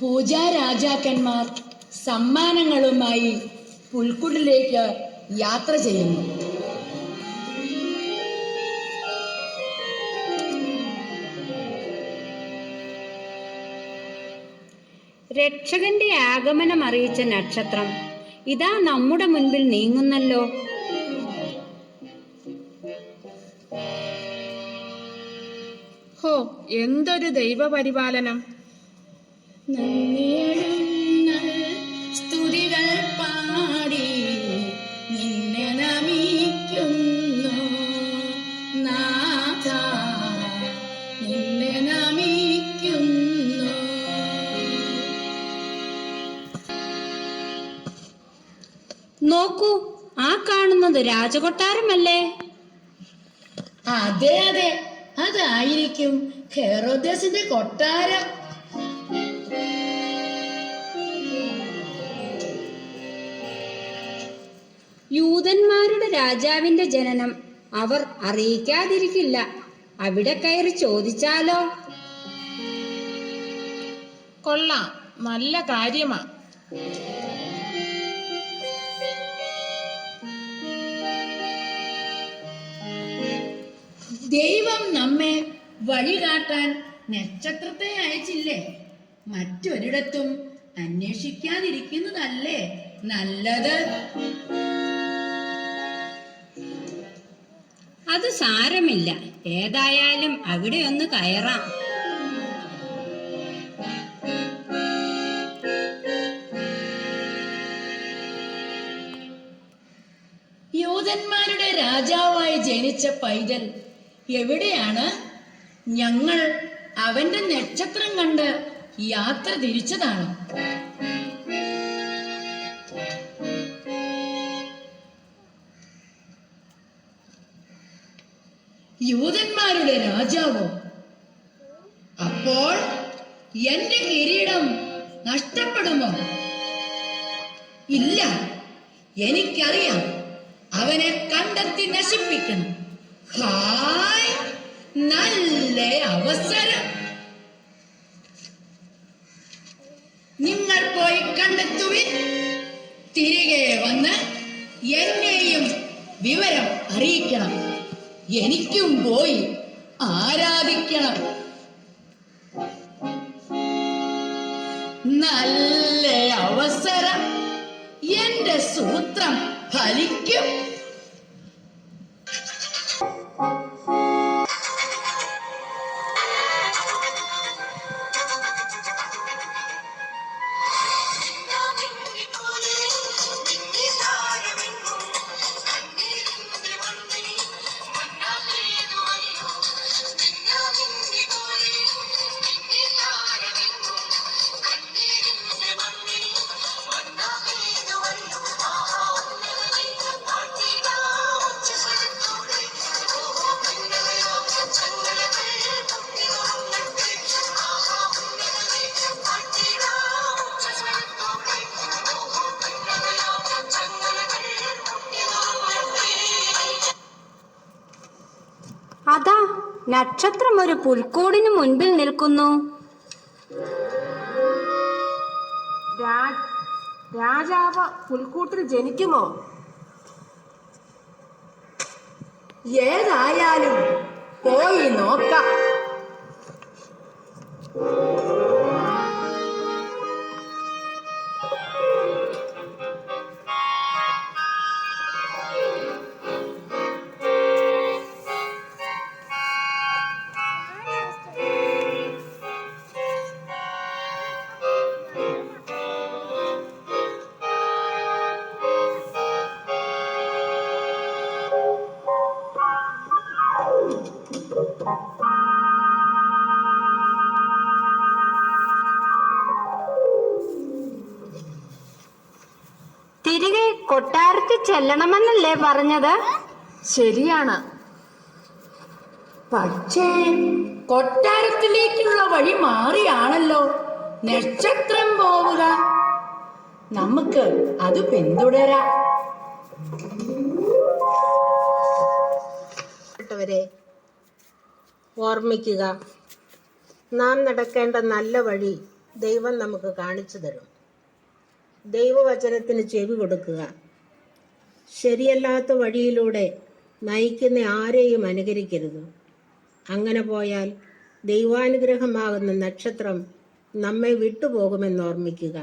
പൂജാ രാജാക്കന്മാർ സമ്മാനങ്ങളുമായി പുൽക്കുടിലേക്ക് യാത്ര ചെയ്യുന്നു. രക്ഷകന്റെ ആഗമനം അറിയിച്ച നക്ഷത്രം ഇതാ നമ്മുടെ മുൻപിൽ നീങ്ങുന്നല്ലോ. ഹോ എന്തൊരു ദൈവപരിപാലനം. സ്തുതികൾ പാടി നിന്നെ നമിക്കുന്നു. നാഥ നിന്നെ നമിക്കുന്നു. നോക്കൂ ആ കാണുന്നത് രാജകൊട്ടാരമല്ലേ? അതെ അതെ. അതായിരിക്കും ഹെറോദസിന്റെ കൊട്ടാരം. രാജാവിന്റെ ജനനം അവർ അറിയിക്കാതിരിക്കില്ല. അവിടെ കയറി ചോദിച്ചാലോ? കൊള്ളാം. നല്ല കാര്യമാ. ദൈവം നമ്മെ വഴികാട്ടാൻ നക്ഷത്രത്തെ അയച്ചില്ലേ? മറ്റൊരിടത്തും അന്വേഷിക്കാതിരിക്കുന്നതല്ലേ നല്ലത്? അത് സാരമില്ല. ഏതായാലും അവിടെ ഒന്ന് കയറാം. യൂതന്മാരുടെ രാജാവായി ജനിച്ച പൈതൽ എവിടെയാണ്? ഞങ്ങൾ അവന്റെ നക്ഷത്രം കണ്ട് യാത്ര തിരിച്ചതാണ്. യൂതന്മാരുടെ രാജാവോ. അപ്പോൾ എന്റെ കിരീടം നഷ്ടപ്പെടുമോ? ഇല്ല. എനിക്കറിയാം. അവനെ കണ്ടെത്തി നശിപ്പിക്കണം. ഹായ്. നല്ല അവസരം. നിങ്ങൾ പോയി കണ്ടെത്തുവിൻ. തിരികെ വന്ന് എന്നെയും എനിക്കും പോയി. ആരാധിക്കണം. നല്ല അവസരം. എന്റെ സൂത്രം ഫലിക്കും. അതാ നക്ഷത്രം ഒരു പുൽക്കൂടിന് മുൻപിൽ നിൽക്കുന്നു. രാജാവ് പുൽക്കൂട്ടിൽ ജനിക്കുമോ? ഏതായാലും പോയി നോക്കാം. കൊട്ടാരത്തിൽ ചെല്ലണമെന്നല്ലേ പറഞ്ഞത്? ശരിയാണ്. പക്ഷേ കൊട്ടാരത്തിലേക്കുള്ള വഴി മാറിയാണല്ലോ. നക്ഷത്രം പോവുക. നമുക്ക് അത് പിന്തുടരാം. പ്രിയപ്പെട്ടവരെ ഓർമ്മിക്കുക. നാം നടക്കേണ്ട നല്ല വഴി ദൈവം നമുക്ക് കാണിച്ചു തരും. ദൈവവചനത്തിന് ചെവി കൊടുക്കുക. ശരിയല്ലാത്ത വഴിയിലൂടെ നയിക്കുന്ന ആരെയും അനുകരിക്കരുത്. അങ്ങനെ പോയാൽ ദൈവാനുഗ്രഹമാകുന്ന നക്ഷത്രം നമ്മെ വിട്ടുപോകുമെന്ന് ഓർമ്മിക്കുക.